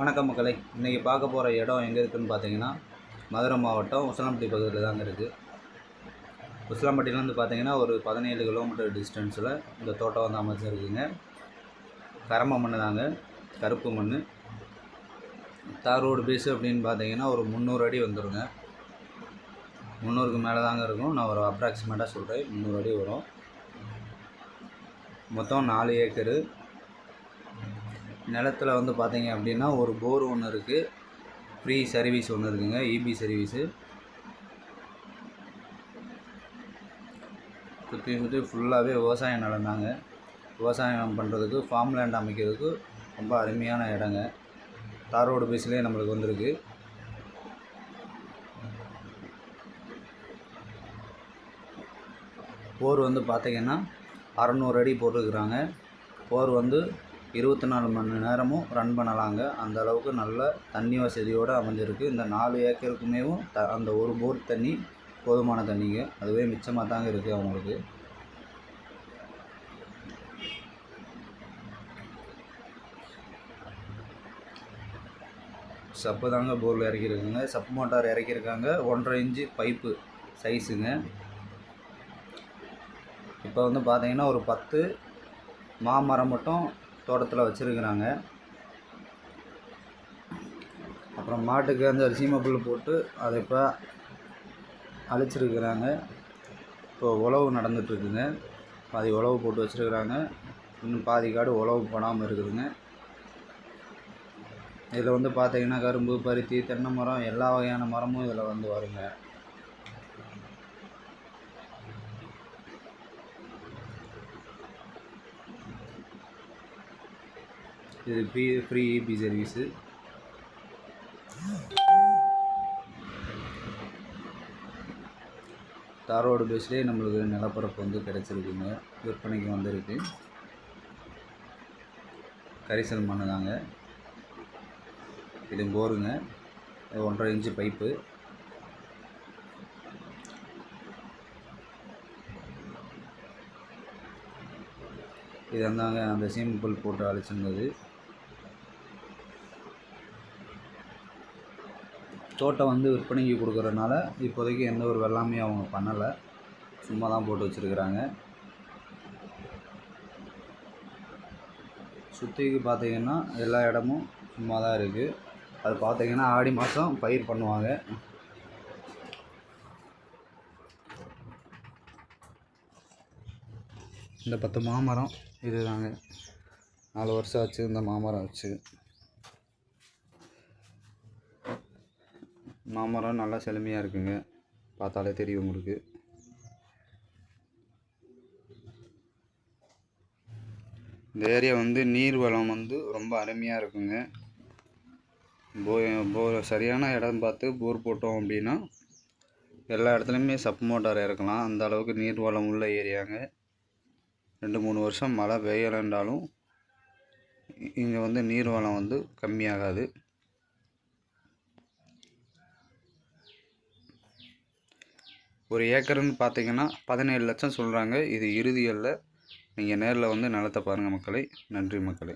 வணக்கம் மக்களை. இன்றைக்கி பார்க்க போகிற இடம் எங்கே இருக்குதுன்னு பார்த்தீங்கன்னா மதுரை மாவட்டம் உசலம்பட்டி பகுதியில் தாங்க இருக்குது உசிலம்பட்டிலேருந்து பார்த்தீங்கன்னா ஒரு பதினேழு கிலோமீட்டர் டிஸ்டன்ஸில் இந்த தோட்டம் வந்து அமைச்சிருக்குங்க கரம்ப மண் தாங்க கருப்பு மண் தார் ரோடு பேஸு அப்படின்னு பார்த்தீங்கன்னா ஒரு முந்நூறு அடி வந்துடுங்க முந்நூறுக்கு மேலே தாங்க இருக்கும். நான் ஒரு அப்ராக்சிமேட்டாக சொல்கிறேன் முந்நூறு அடி வரும். மொத்தம் நாலு ஏக்கரு. நிலத்தில் வந்து பார்த்தீங்க அப்படின்னா ஒரு போர் ஒன்று இருக்குது ஃப்ரீ சர்வீஸ் ஒன்று இருக்குங்க. இபி சர்வீஸு சுற்றி சுற்றி ஃபுல்லாகவே விவசாயம் நடந்தாங்க. விவசாயம் பண்ணுறதுக்கு ஃபார்ம் லேண்ட் அமைக்கிறதுக்கு ரொம்ப அருமையான இடங்க. தார் ரோடு பேஸ்லேயே நம்மளுக்கு வந்திருக்கு. போர் வந்து பார்த்திங்கன்னா அறநூறு அடி போட்டிருக்குறாங்க. போர் வந்து இருபத்தி நாலு மணி நேரமும் ரன் பண்ணலாங்க. அந்த அளவுக்கு நல்ல தண்ணி வசதியோடு அமைஞ்சிருக்கு. இந்த நாலு ஏக்கருக்குமேவும் த அந்த ஒரு போர் தண்ணி போதுமான தண்ணிங்க. அதுவே மிச்சமாக தாங்க இருக்குது அவங்களுக்கு. சப்பு தாங்க போரில் இறக்கியிருக்குங்க. சப்பு மோட்டார் இறக்கியிருக்காங்க. ஒன்றரை இன்ச்சு பைப்பு சைஸுங்க. இப்போ வந்து பார்த்தீங்கன்னா ஒரு பத்து மாமரம் மட்டும் தோட்டத்தில் வச்சுருக்குறாங்க. அப்புறம் மாட்டுக்கு அந்த சீமை புல் போட்டு அதை இப்போ அழிச்சிருக்கிறாங்க. இப்போ உழவு நடந்துகிட்ருக்குங்க. பாதி உழவு போட்டு வச்சுருக்குறாங்க. இன்னும் பாதி காடு உழவு போடாமல் இருக்குதுங்க. இதில் வந்து பார்த்தீங்கன்னா கரும்பு பருத்தி தென்னை மரம் எல்லா வகையான மரமும் இதில் வந்து வருங்க. இது ஃப்ரீ ஃப்ரீ இபி சர்வீஸு தாரோடு பேஸ்லேயே நம்மளுக்கு நிலப்பரப்பு வந்து கிடச்சிருக்குங்க. விற்பனைக்கு வந்திருக்கு. கரிசல் மண்ணு தாங்க. இது போருங்க. ஒன்றரை இன்ச்சு பைப்பு இது வந்தாங்க அந்த சீம்புல் போட்டு அழைச்சிருந்தது. தோட்டம் வந்து விற்பனைக்கு கொடுக்குறதுனால இப்போதைக்கு எந்த ஒரு வெள்ளாமையும் அவங்க பண்ணலை. சும்மா தான் போட்டு வச்சுருக்குறாங்க. சுற்றிக்கு பார்த்திங்கன்னா எல்லா இடமும் சும்மா தான் இருக்குது அது பார்த்தீங்கன்னா ஆடி மாதம் பயிர் பண்ணுவாங்க. இந்த பத்து மாமரம் இதுதாங்க. நாலு வருஷம் ஆச்சு இந்த மாமரம் வச்சு. மாமரம் நல்லா செழுமையாக இருக்குங்க. பார்த்தாலே தெரியும் உங்களுக்கு. இந்த ஏரியா வந்து நீர் வளம் வந்து ரொம்ப அருமையாக இருக்குங்க. போ போர் சரியான இடம் பார்த்து போர் போட்டோம் அப்படின்னா எல்லா இடத்துலையுமே சப் மோட்டார் இறக்கலாம் அந்த அளவுக்கு நீர் வளம் உள்ள ஏரியாங்க. ரெண்டு மூணு வருஷம் மழை பெய்யலைன்றாலும் இங்கே வந்து நீர் வளம் வந்து கம்மியாகாது. ஒரு ஏக்கருன்னு பார்த்தீங்கன்னா பதினேழு லட்சம் சொல்கிறாங்க இது இறுதியில் நீங்கள் நேரில் வந்து நிலத்தை பாருங்கள் மக்களை. நன்றி மக்களை.